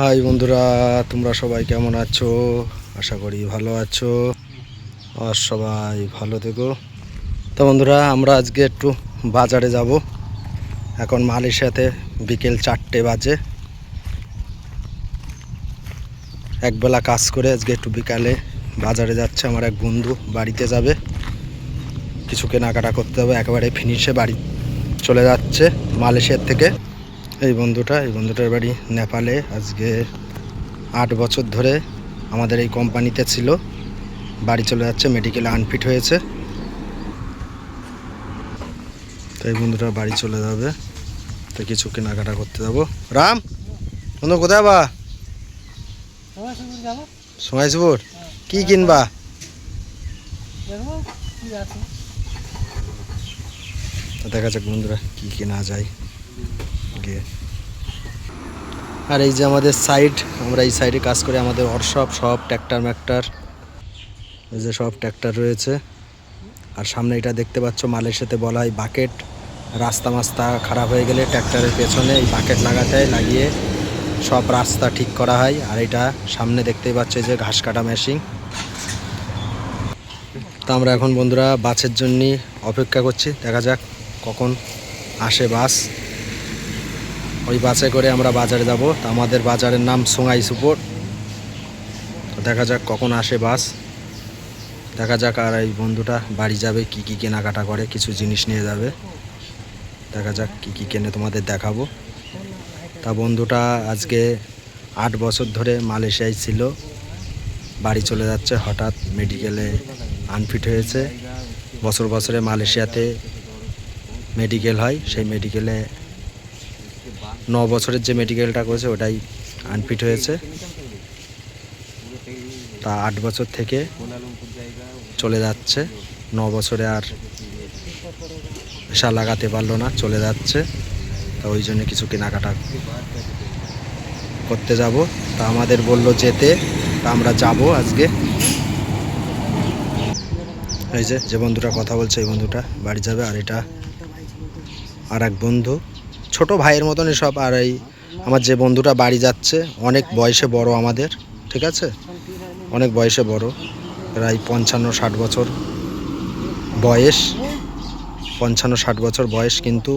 High বন্ধুরা, তোমরা সবাই কেমন আছো? আশা করি ভালো আছো। আর সবাই ভালো থেকো। তো বন্ধুরা, আমরা আজকে একটু বাজারে যাব। এখন মালয়েশিয়াতে বিকেল চারটে বাজে। একবেলা কাজ করে আজকে একটু বিকালে বাজারে যাচ্ছে। আমার এক বন্ধু বাড়িতে যাবে। কিছু কেনাকাটা করতে হবে। একেবারে ফিনিশে বাড়ি চলে যাচ্ছে মালয়েশিয়ার থেকে। এই বন্ধুটা, এই বন্ধুটার বাড়ি নেপালে। আজকে আট বছর ধরে আমাদের এই কোম্পানিতে ছিল। বাড়ি চলে যাচ্ছে মেডিকেলে আনফিট হয়েছে। তো এই বন্ধুটা বাড়ি চলে যাবে। তো কিছু কেনাকাটা করতে যাব। রাম, বন্ধু কোথায় বা? সোমাইশপুর কি কিনবা? দেখা যাক বন্ধুরা কি কেনা যায়। গিয়ে। আর এই যে আমাদের সাইড আমরা এই সাইডে কাজ করি, আমাদের ওয়ার্কশপ সব ট্র্যাক্টর ম্যাক্টার এই যে সব ট্র্যাক্টর রয়েছে। আর সামনে এটা দেখতে পাচ্ছ, মালের সাথে বলা হয় বাকেট রাস্তা মাস্তা খারাপ হয়ে গেলে ট্র্যাক্টরের পেছনে এই বাকেট লাগাতে লাগিয়ে সব রাস্তা ঠিক করা হয়। আর এটা সামনে দেখতেই পাচ্ছ যে ঘাস কাটা মেশিন তো আমরা এখন বন্ধুরা বাসের জন্য অপেক্ষা করছি, দেখা যাক কখন আসে বাস। ওই বাসে করে আমরা বাজারে যাব। তো আমাদের বাজারের নাম সোঙাই সুপোর দেখা যাক কখন আসে বাস। দেখা যাক আর এই বন্ধুটা বাড়ি যাবে, কি কি কেনাকাটা করে, কিছু জিনিস নিয়ে যাবে। দেখা যাক কি কি কেনে তোমাদের দেখাবো। তা বন্ধুটা আজকে আট বছর ধরে মালয়েশিয়ায় ছিল। বাড়ি চলে যাচ্ছে, হঠাৎ মেডিকেলে আনফিট হয়েছে। বছর বছরে মালয়েশিয়াতে মেডিকেল হয়। সেই মেডিকেলে ন বছরের যে মেডিকেলটা করেছে ওটাই আনফিট হয়েছে। তা আট বছর থেকে চলে যাচ্ছে। ন বছরে আর পেশা লাগাতে পারল না, চলে যাচ্ছে। তা ওই জন্য কিছু কেনাকাটা করতে যাব। তা আমাদের বলল যেতে, তা আমরা যাব আজকে। এই যে যে বন্ধুটা কথা বলছে এই বন্ধুটা বাড়ি যাবে। আর এটা আর এক বন্ধু। ছোট ভাইয়ের মতনই সব আর এই আমার যে বন্ধুটা বাড়ি যাচ্ছে, অনেক বয়সে বড় আমাদের, ঠিক আছে? অনেক বয়সে বড়, প্রায় পঞ্চান্ন ষাট বছর বয়স, পঞ্চান্ন ষাট বছর বয়স, কিন্তু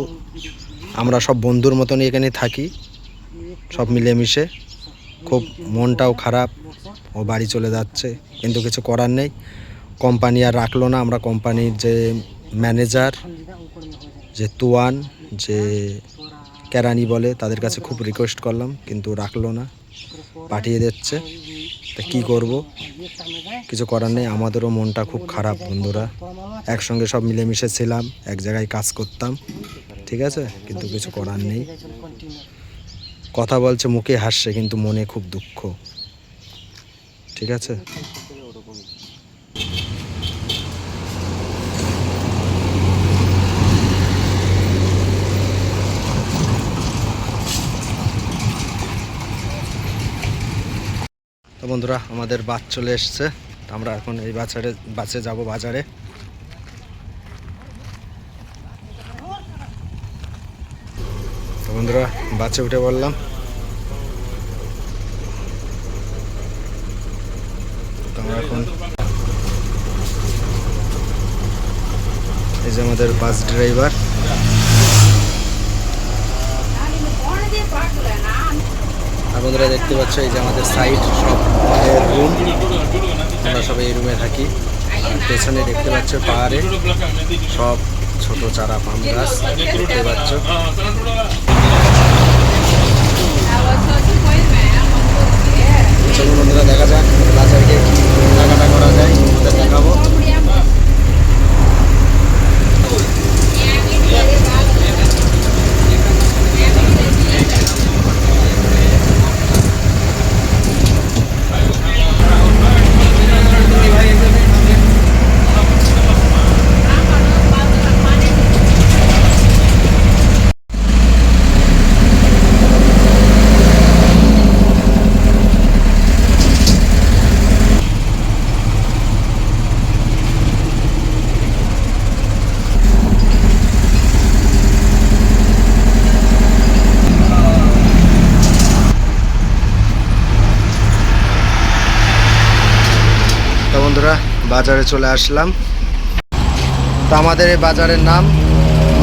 আমরা সব বন্ধুর মতনই এখানে থাকি, সব মিলেমিশে। খুব মনটাও খারাপ, ও বাড়ি চলে যাচ্ছে, কিন্তু কিছু করার নেই। কোম্পানি আর রাখল না, আমরা কোম্পানির যে ম্যানেজার, যে তুয়ান, যে কেরানি বলে, তাদের কাছে খুব রিকোয়েস্ট করলাম, কিন্তু রাখল না, পাঠিয়ে দিচ্ছে। তা কী করব? কিছু করার নেই, আমাদেরও মনটা খুব খারাপ বন্ধুরা। একসঙ্গে সব মিলেমিশে ছিলাম, এক জায়গায় কাজ করতাম, ঠিক আছে? কিন্তু কিছু করার নেই। কথা বলছে, মুখে হাসছে, কিন্তু মনে খুব দুঃখ, ঠিক আছে? বন্ধুরা, আমাদের বাস চলে এসছে। আমরা এখন এই বাজারে, বাসে যাব বাজারে। তো বন্ধুরা, বাসে উঠে বললাম তো আমরা এখন এই যে আমাদের বাস ড্রাইভার আর বন্ধুরা দেখতে পাচ্ছ, এই যে আমাদের সাইড সব রুম আমরা সবাই এই রুমে থাকি। পেছনে দেখতে পাচ্ছ, পাহাড়ে। সব ছোট চারা, পাম গাছ। দেখতে পাচ্ছ। দেখা যাক বাজারে গিয়ে কি কেনাকাটা করা যায়। দেখাবো। বাজারে চলে আসলাম। তো আমাদের এই বাজারের নাম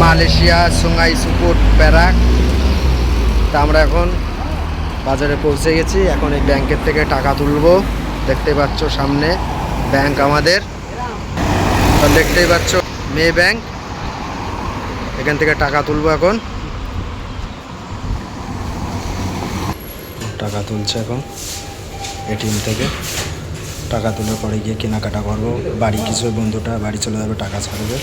মালয়েশিয়া সুঙ্গাই সুকুট প্যারাক তা আমরা এখন বাজারে পৌঁছে গেছি। এখন এই ব্যাংকের থেকে টাকা তুলবো। দেখতে পাচ্ছ সামনে ব্যাংক আমাদের। দেখতেই পাচ্ছ মেয়ে ব্যাংক। এখান থেকে টাকা তুলবো এখন। টাকা তুলছে এখন এটিএম থেকে। টাকা তুলে পরে গিয়ে কেনাকাটা করব। বাড়ি কিছু বন্ধুটা বাড়ি চলে যাবে, টাকা ছাড়বে।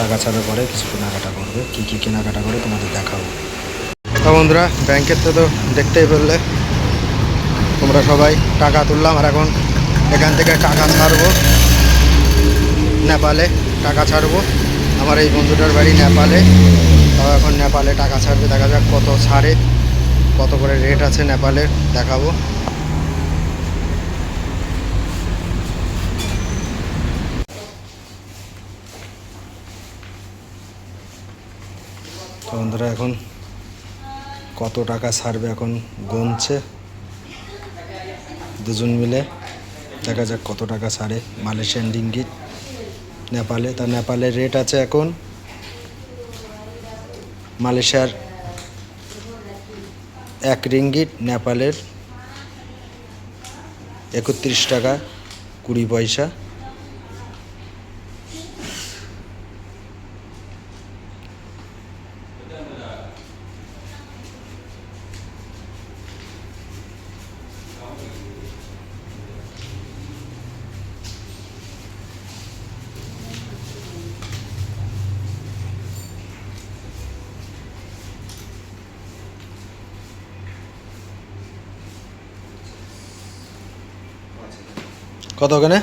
টাকা ছাড়ার পরে কিছু কেনাকাটা করবে। কী কী কেনাকাটা করে তোমাদের দেখাবো। তো বন্ধুরা, ব্যাংকের তো তো দেখতেই পেলে। তোমরা সবাই টাকা তুললাম আর এখন এখান থেকে টাকা ছাড়বো। নেপালে টাকা ছাড়বো। আমার এই বন্ধুটার বাড়ি নেপালে। তাও এখন নেপালে টাকা ছাড়বে। দেখা যাক কত ছাড়ে, কত করে রেট আছে নেপালে দেখাবো। তো বন্ধুরা, এখন কত টাকা ছাড়বে এখন গুনছে দুজন মিলে দেখা যাক কত টাকা ছাড়ে। মালয়েশিয়ান রিঙ্গিত নেপালে। তা নেপালের রেট আছে এখন মালয়েশিয়ার এক রিঙ্গিট নেপালের একত্রিশ টাকা কুড়ি পয়সা। কত ওখানে?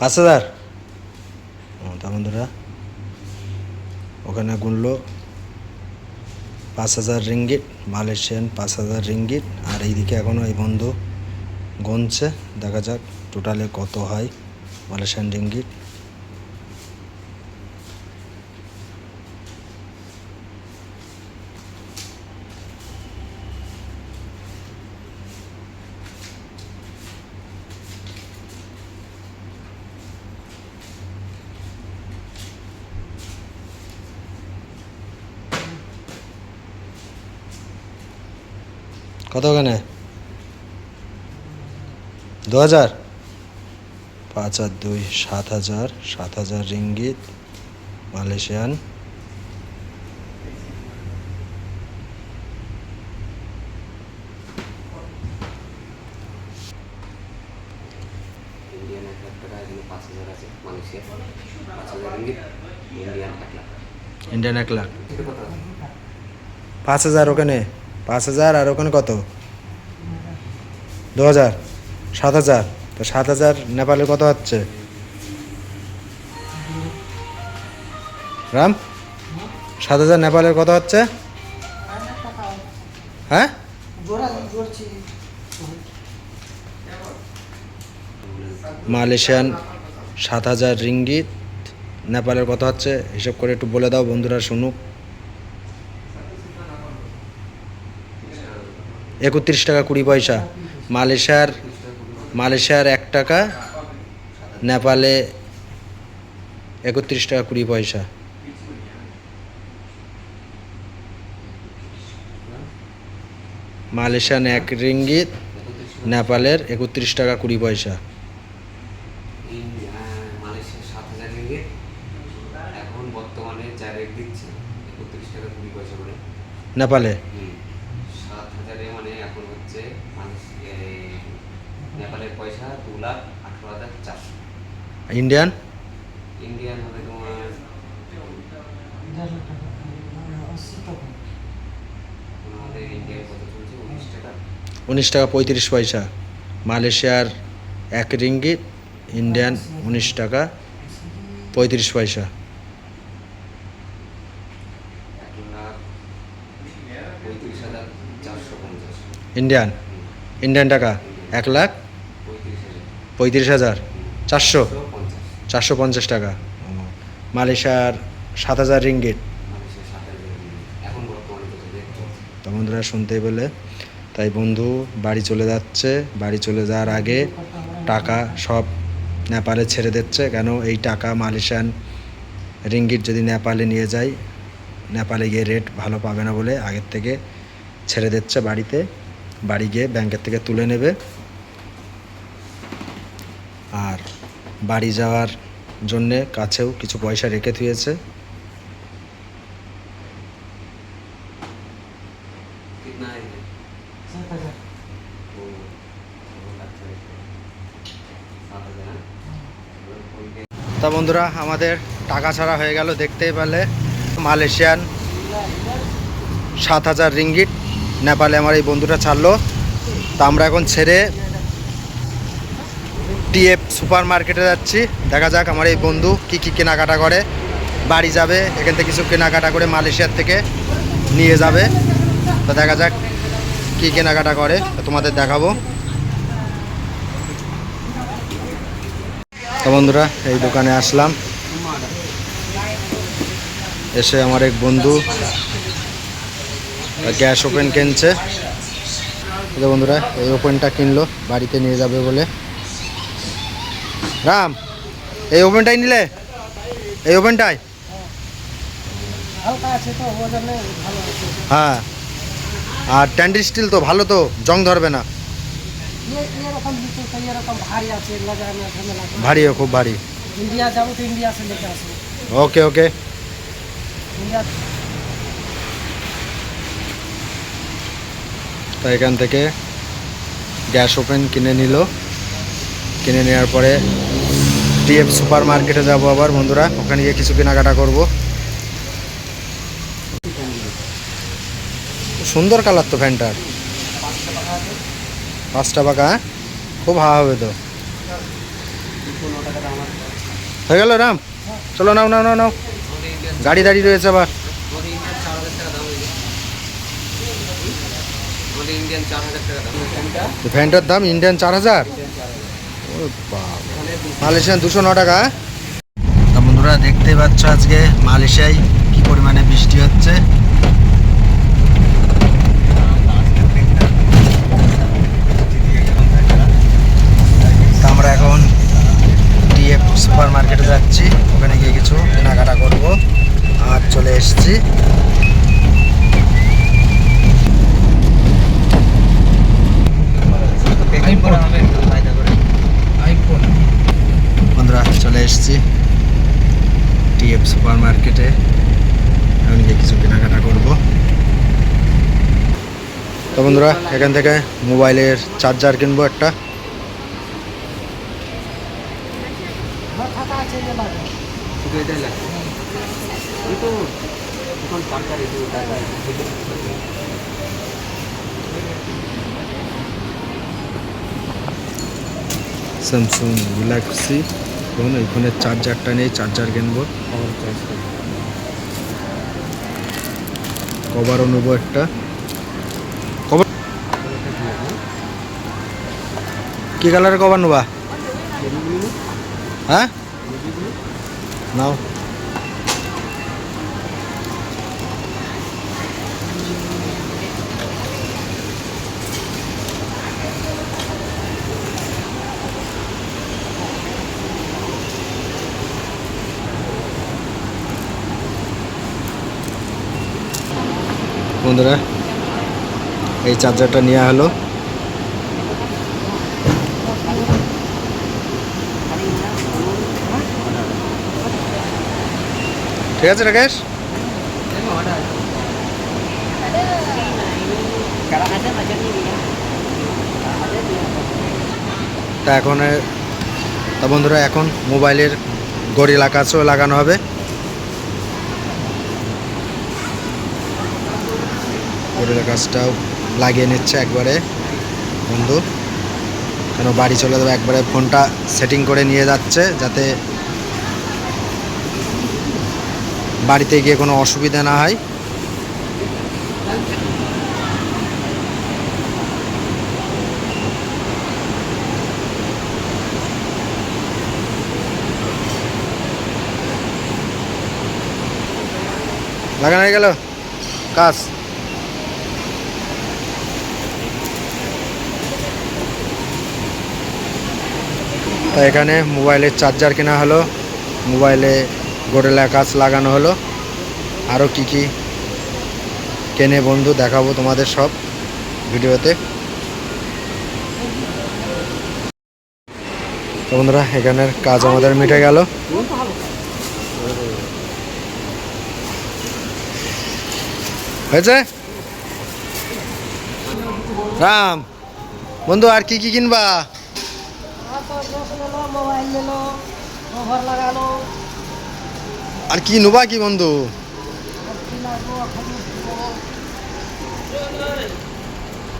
পাঁচ হাজার। ও, তা বন্ধুরা ওখানে গুনলো পাঁচ হাজার রিঙ্গিট মালয়েশিয়ান পাঁচ হাজার রিঙ্গিট আর এইদিকে এখনও এই বন্ধু গুনছে। দেখা যাক টোটালে কত হয় মালয়েশিয়ান রিঙ্গিট কত ওখানে? দু হাজার? পাঁচ আর দুই সাত হাজার সাত হাজার রিঙ্গিত মালয়েশিয়ান। ইন্ডিয়ান এক লাখ। পাঁচ হাজার ওখানে। পাঁচ হাজার আর ওখানে কত? দু হাজার, সাত হাজার। তো সাত হাজার নেপালে কত হচ্ছে? রাম, সাত হাজার নেপালের কত হচ্ছে? হ্যাঁ? মালয়েশিয়ান সাত হাজার রিঙ্গিত, নেপালের কত হচ্ছে? হিসাব করে একটু বলে দাও, বন্ধুরা শুনুক। একত্রিশ টাকা কুড়ি পয়সা। মালয়েশিয়ার মালয়েশিয়ার এক টাকা, নেপালে একত্রিশ টাকা কুড়ি পয়সা। মালয়েশিয়ান এক রিঙ্গিত, নেপালের একত্রিশ টাকা কুড়ি পয়সা। ইন- আহ, মালয়েশিয়া সাত হাজার রিঙ্গিত এখন বর্তমানে যা রেট দিচ্ছে একত্রিশ টাকা কুড়ি পয়সা করে নেপালে হুম। সাত হাজারে মানে এখন হচ্ছে মালয়েশি- এই নেপালের পয়সা দু লাখ আঠারো হাজার চারশো। ইন্ডিয়ান? ইন্ডিয়ান হবে তোমার আমাদের ইন্ডিয়ায় কত চলছে? উনিশ টাকা। উনিশ টাকা পঁয়ত্রিশ পয়সা। মালয়েশিয়ার এক রিঙ্গিত ইন্ডিয়ান উনিশ টাকা পঁয়ত্রিশ পয়সা। ইন্ডিয়ান? ইন্ডিয়ান টাকা? এক লাখ পঁয়ত্রিশ হাজার চারশো? চারশো পঞ্চাশ। টাকা। মালয়েশিয়ার সাত হাজার রিঙ্গিট তো বন্ধুরা শুনতে পেলে? তাই বন্ধু বাড়ি চলে যাচ্ছে। বাড়ি চলে যাওয়ার আগে টাকা সব নেপালে ছেড়ে দিচ্ছে। কেন? এই টাকা মালয়েশিয়ান রিঙ্গিট যদি নেপালে নিয়ে যায় নেপালে গিয়ে রেট ভালো পাবে না বলে আগের থেকে ছেড়ে দিচ্ছে বাড়িতে। বাড়ি গিয়ে ব্যাংকের থেকে তুলে নেবে আর বাড়ি যাওয়ার জন্যে কাছেও কিছু পয়সা রেখে দিয়েছে তা বন্ধুরা, আমাদের টাকা ছাড়া হয়ে গেল, দেখতেই পেলে। মালয়েশিয়ান সাত হাজার রিঙ্গিট নেপালে আমার এই বন্ধুটা ছাড়লো। তা আমরা এখন ছেড়ে টিএফ সুপার মার্কেটে যাচ্ছি। দেখা যাক আমার এই বন্ধু কি কি কেনাকাটা করে। বাড়ি যাবে, এখান থেকে কিছু কেনাকাটা করে মালয়েশিয়ার থেকে নিয়ে যাবে। তো দেখা যাক কি কেনাকাটা করে তোমাদের দেখাবো। তো বন্ধুরা, এই দোকানে আসলাম। এসে আমার এক বন্ধু গ্যাস ওপেন কিনছে। বন্ধুরা, এই ওপেনটা কিনলো, বাড়িতে নিয়ে যাবে বলে। রাম এই ওভেনটাই নিলে? এই ওভেনটাই? হ্যাঁ। আর ট্যান্ডি স্টিল তো ভালো তো জং ধরবে না। ভারীও খুব ভারী। ওকে ওকে। তো এখান থেকে গ্যাস ওপেন কিনে নিল। কিনে নেওয়ার পরে টিএফ সুপার মার্কেটে যাব আবার বন্ধুরা। ওখানে গিয়ে কিছু কেনাকাটা করব। সুন্দর কালার তো ফ্যানটার। পাঁচটা পাকা হ্যাঁ? খুব হাওয়া হবে তো। হয়ে গেল রাম? চলো নাও নাও নাও নাও। গাড়ি দাঁড়িয়ে রয়েছে আবার। ফ্যানটার দাম ইন্ডিয়ান চার হাজার? মালয়েশিয়ান দুশো ন টাকা তা বন্ধুরা দেখতেই পাচ্ছ আজকে মালয়েশিয়ায় কি পরিমাণে বৃষ্টি হচ্ছে? আমরা এখন টিএফ সুপার মার্কেটে যাচ্ছি। ওখানে গিয়ে কিছু কেনাকাটা করব আর চলে এসেছি। আইফোন হবে ফায়দা করে আইফোন বন্ধুরা, চলে এসেছি টিএফ সুপার মার্কেটে আমি গিয়ে কিছু কেনাকাটা করব। তো বন্ধুরা, এখান থেকে মোবাইলের চার্জার কিনবো একটা। ফাঁকা আছে এই ফোনের চার্জারটা নেই চার্জার কিনবো। কভারও নেব একটা। কভার কী কালারের কভার নেবা? হ্যাঁ? নাও। বন্ধুরা, এই চার্জারটা নেওয়া হলো। ঠিক আছে, রাকেশ? তা এখন, তা বন্ধুরা, এখন মোবাইলের গরিলা কাছেও লাগানো হবে। গরিলা কাজটাও লাগিয়ে নিচ্ছে একবারে। বন্ধু, কেন বাড়ি চলে যাবে? একবারে ফোনটা সেটিং করে নিয়ে যাচ্ছে যাতে বাড়িতে গিয়ে কোনো অসুবিধা না হয়। লাগানো হয়ে গেল? কাজ? তা এখানে মোবাইলের চার্জার কেনা হলো। মোবাইলে গোরেলা কাজ লাগানো হলো। আরও কি কি কেনে বন্ধু দেখাবো তোমাদের সব ভিডিওতে। বন্ধুরা এখানের কাজ আমাদের মিটে গেল। হয়েছে? রাম, বন্ধু আর কি কি কিনবা? আর কি নোবা কি বন্ধু?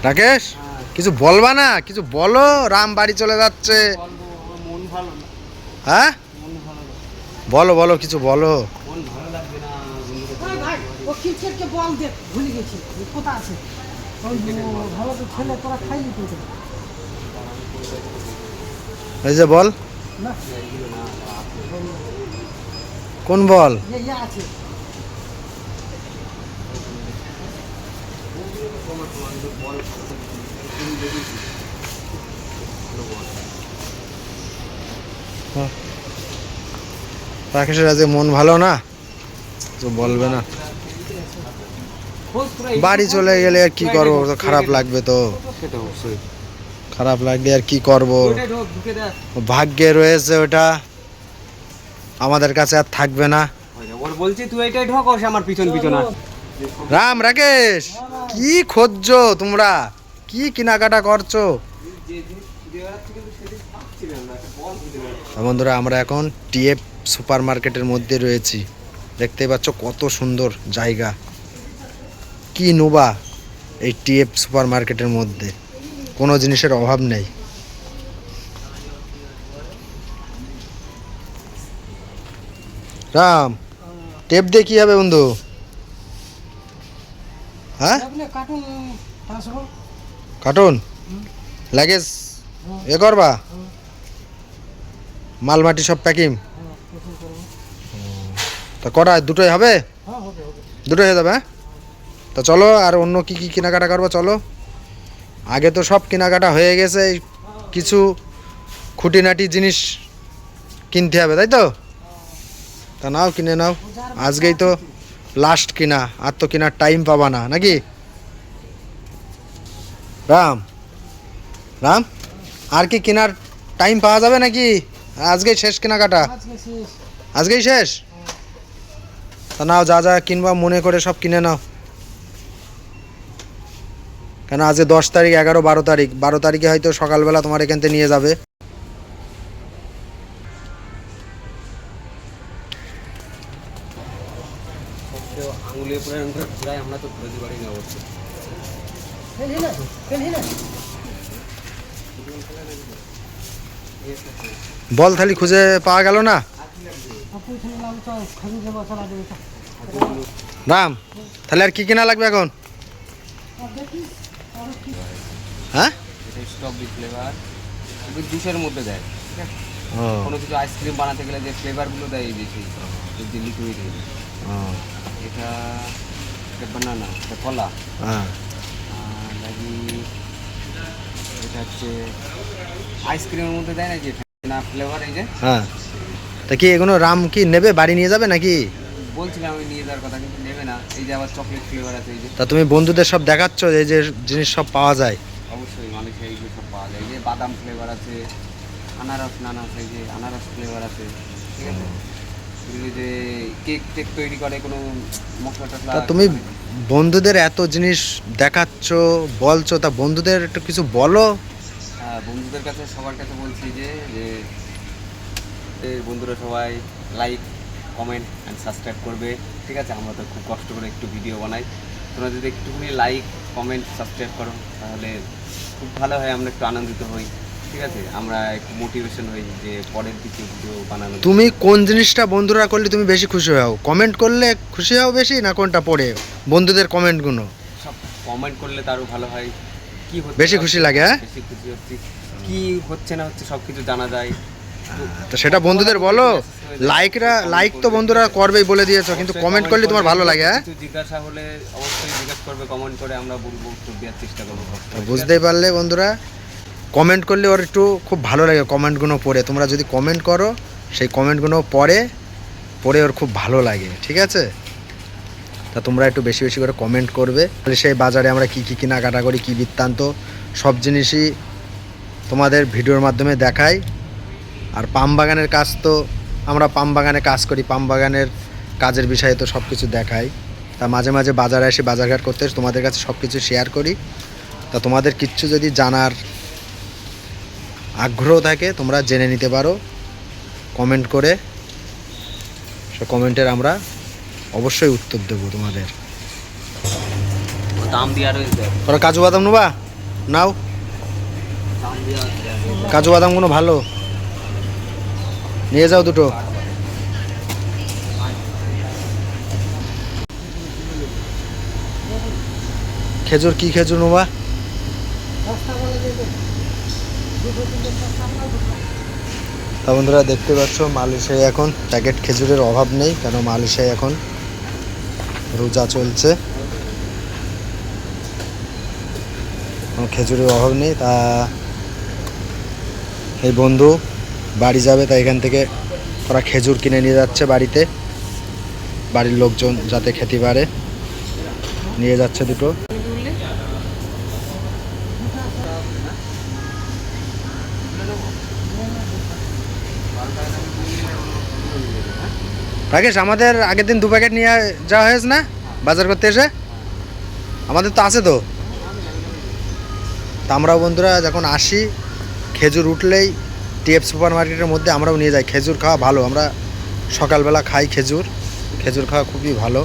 রাকেশ, কিছু বলবা না? কিছু বলো, রাম বাড়ি চলে যাচ্ছে। হ্যাঁ? বলো বলো, কিছু বলো। ভালো গেছি। আছে? ভালো তো ছেলে, তোরা খাইলি ওটা। এই যে বল। কোন বল? ইয়ে রাকেশের আজকে মন ভালো না? তো বলবে না। বাড়ি চলে গেলে আর কি করব? তো খারাপ লাগবে তো। সেটা অবশ্যই। খারাপ লাগলে আর কি করব? ভাগ্যে রয়েছে ওটা। আমাদের কাছে আর থাকবে না। ওর বলছি তুই এটাই ঢোক আমার পিছন পিছন রাম রাকেশ কি খুঁজছো তোমরা? কি কেনাকাটা করছ? বন্ধুরা আমরা এখন টিএফ সুপার মার্কেটের মধ্যে রয়েছি। দেখতে পাচ্ছ কত সুন্দর জায়গা। কি নোবা এই টিএফ সুপার মার্কেটের মধ্যে। কোনো জিনিসের অভাব নেই। রাম টেপ দিয়ে কি হবে বন্ধু? হ্যাঁ? Cartoon luggage? এ করবা? মালমাটি সব প্যাকিং? তা কটা দুটোই হবে? হ্যাঁ হবে দুটোই হয়ে যাবে হ্যাঁ? তা চলো আর অন্য কি কি কেনাকাটা করব চলো। আগে তো সব কেনাকাটা হয়ে গেছে কিছু খুঁটিনাটি জিনিস কিনতে হবে, তাই তো? তা নাও, কিনে নাও। আজকেই তো লাস্ট কিনা, আর তো কেনার টাইম পাবা না, নাকি? রাম রাম, আর কি কেনার টাইম পাওয়া যাবে নাকি? আজকেই শেষ কেনাকাটা? আজকেই শেষ? তা নাও, যা যা কিনবা, মনে করে সব কিনে নাও। কেন আজকে দশ তারিখ, এগারো, বারো তারিখ? বারো তারিখে হয়তো সকালবেলা তোমার এখান থেকে নিয়ে যাবে। বল থালি খুঁজে পাওয়া গেল না? রাম, তাহলে আর কি কেনা লাগবে এখন? হ্যাঁ? এটা স্ট্রবেরি ফ্লেভার এগুলো জুসের মধ্যে দেয় কোনো কিছু আইসক্রিম বানাতে গেলে যে ফ্লেভারগুলো দেয় এই বেশি যে লিকুইড এটা এটা বানানা এটা কলা। হ্যাঁ। এটা হচ্ছে আইসক্রিমের মধ্যে দেয় না যে না ফ্লেভার এই যে। হ্যাঁ। তা কি এগুলো রাম কি নেবে বাড়ি নিয়ে যাবে নাকি? বলছিলাম আমি নিয়ে যাওয়ার কথা কিন্তু নেবে না। এই যে আবার চকলেট ফ্লেভার আছে এই যে। তা তুমি বন্ধুদের সব দেখাচ্ছ যে এই যে জিনিস সব পাওয়া যায়? অবশ্যই মানুষের এইগুলো সব পাওয়া যায়। এই যে বাদাম ফ্লেভার আছে আনারস নানাস এই যে আনারস ফ্লেভার আছে ঠিক আছে? যে কেক টেক তৈরি করে কোনো মশলা টশলা তুমি বন্ধুদের এত জিনিস দেখাচ্ছ বলছো তা বন্ধুদের একটু কিছু বলো? হ্যাঁ, বন্ধুদের কাছে সবার কাছে বলছি যে যে এই বন্ধুরা সবাই লাইক কমেন্ট অ্যান্ড সাবস্ক্রাইব করবে। ঠিক আছে আমরা তো খুব কষ্ট করে একটু ভিডিও বানাই। তোমরা যদি একটুখানি লাইক কমেন্ট সাবস্ক্রাইব করো তাহলে খুব ভালো হয় আমরা একটু আনন্দিত হই। ঠিক আছে আমরা একটু মোটিভেশন হই যে পরের দিকে ভিডিও বানানো তুমি কোন জিনিসটা বন্ধুরা করলে তুমি বেশি খুশি হও? কমেন্ট করলে খুশি হও বেশি না কোনটা পড়ে বন্ধুদের কমেন্টগুলো সব কমেন্ট করলে তারও ভালো হয়। কি বেশি খুশি লাগে, হ্যাঁ? বেশি খুশি হচ্ছি। কি হচ্ছে না হচ্ছে সব কিছু জানা যায়। তো সেটা বন্ধুদের বলো। লাইকরা লাইক তো বন্ধুরা করবেই বলে দিয়েছ কিন্তু কমেন্ট করলে তোমার ভালো লাগে হ্যাঁ? কিছু জিজ্ঞাসা হলে অবশ্যই জিজ্ঞাসা করবে কমেন্ট করে আমরা বলব উত্তর দেওয়ার চেষ্টা করব। বুঝতেই পারলে বন্ধুরা কমেন্ট করলে ওর একটু খুব ভালো লাগে কমেন্টগুলো পড়ে। তোমরা যদি কমেন্ট করো সেই কমেন্টগুলো পড়ে পড়ে ওর খুব ভালো লাগে ঠিক আছে? তা তোমরা একটু বেশি বেশি করে কমেন্ট করবে। তাহলে সেই বাজারে আমরা কী কী কেনাকাটা করি কী বৃত্তান্ত সব জিনিসই তোমাদের ভিডিওর মাধ্যমে দেখাই। আর পাম বাগানের কাজ তো আমরা পাম বাগানে কাজ করি পাম বাগানের কাজের বিষয়ে তো সব কিছু দেখাই। তা মাঝে মাঝে বাজারে এসে বাজারঘাট করতে তোমাদের কাছে সব কিছু শেয়ার করি। তা তোমাদের কিচ্ছু যদি জানার আগ্রহ থাকে তোমরা জেনে নিতে পারো। কমেন্ট করে সে কমেন্টের আমরা অবশ্যই উত্তর দেবো তোমাদের। ও দাম দেওয়া রয়েছে তোরা কাজু বাদাম নেবা? নাও। কাজু বাদামগুলো ভালো। নিয়ে যাও দুটো। খেজুর কি খেজুর নেবা তা বন্ধুরা দেখতে পাচ্ছ মালয়েশিয়ায় এখন। প্যাকেট খেজুরের অভাব নেই, কেন মালয়েশিয়ায় এখন রোজা চলছে। খেজুরের অভাব নেই। তা এই বন্ধু বাড়ি যাবে, তাই এখান থেকে ওরা খেজুর কিনে নিয়ে যাচ্ছে বাড়িতে। বাড়ির লোকজন যাতে খেতে পারে, নিয়ে যাচ্ছে দুটো। রাকেশ, আমাদের আগের দিন দু প্যাকেট নিয়ে যাওয়া হয়েছে না? বাজার করতে এসে? আমাদের তো আছে তো। তা আমরাও বন্ধুরা যখন আসি, খেজুর উঠলেই টিএফ সুপার মার্কেটের মধ্যে আমরাও নিয়ে যাই। খেজুর খাওয়া ভালো, আমরা সকালবেলা খাই খেজুর। খেজুর খাওয়া খুবই ভালো।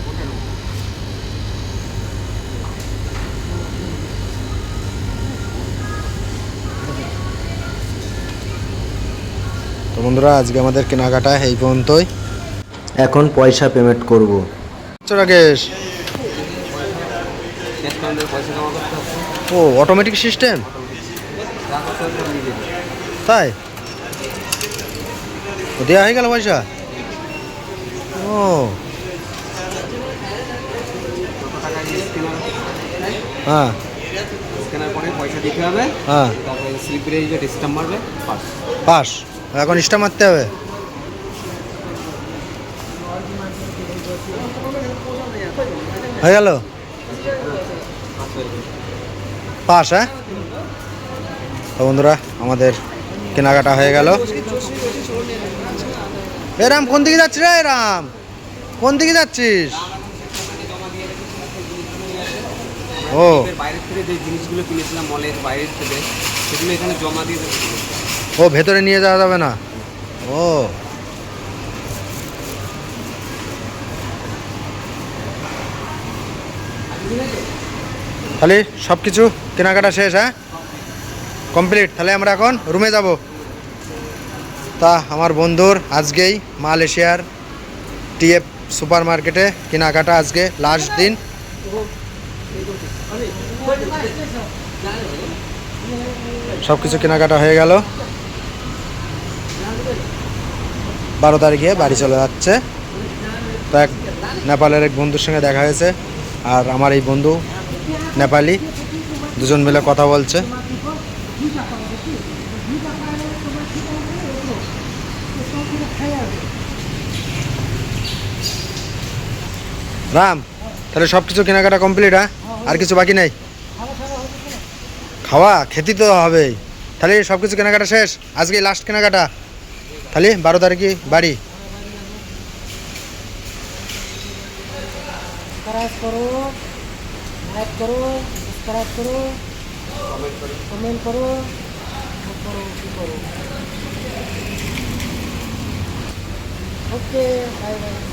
তো বন্ধুরা, আজকে আমাদের কেনাকাটা এই পর্যন্তই। এখন পয়সা পেমেন্ট করব। রাকেশ ও অটোমেটিক সিস্টেম তাই? দেওয়া হয়ে গেল পয়সা? ও। হ্যাঁ। স্ক্যানার করে পয়সা দিতে হবে। হ্যাঁ। তারপরে স্লিপে যে স্ট্যাম্প মারবে। পাস। পাস। এখন ইস্টা মারতে হবে। হয়ে গেল? পাস হ্যাঁ? তো বন্ধুরা আমাদের কেনাকাটা হয়ে গেল। এ রাম কোন দিকে যাচ্ছিস রে রাম কোন দিকে যাচ্ছিস? ও। বাইরের থেকে যে জিনিসগুলো কিনেছিলাম মলের বাইরের থেকে সেগুলো এখানে জমা দিয়ে ও ভেতরে নিয়ে যাওয়া যাবে না? ও। তাহলে সব কিছু কেনাকাটা শেষ হ্যাঁ? কমপ্লিট। তাহলে আমরা এখন রুমে যাব। তা আমার বন্ধুর আজকেই মালয়েশিয়ার টিএফ সুপার মার্কেটে কেনাকাটা আজকে লাস্ট দিন। সব কিছু কেনাকাটা হয়ে গেল। বারো তারিখে বাড়ি চলে যাচ্ছে। তো এক নেপালের এক বন্ধুর সঙ্গে দেখা হয়েছে আর আমার এই বন্ধু নেপালি। দুজন মিলে কথা বলছে। রাম তাহলে সব কিছু কেনাকাটা কমপ্লিট হ্যাঁ? হ্যাঁ? আর কিছু বাকি নাই? খাওয়া খেতে তো হবেই। তাহলে সব কিছু কেনাকাটা শেষ? আজকে লাস্ট কেনাকাটা? তাহলে বারো তারিখে বাড়ি। করো কমেন্ট করো কমেন্ট করো করো কি করো? OK，拜拜。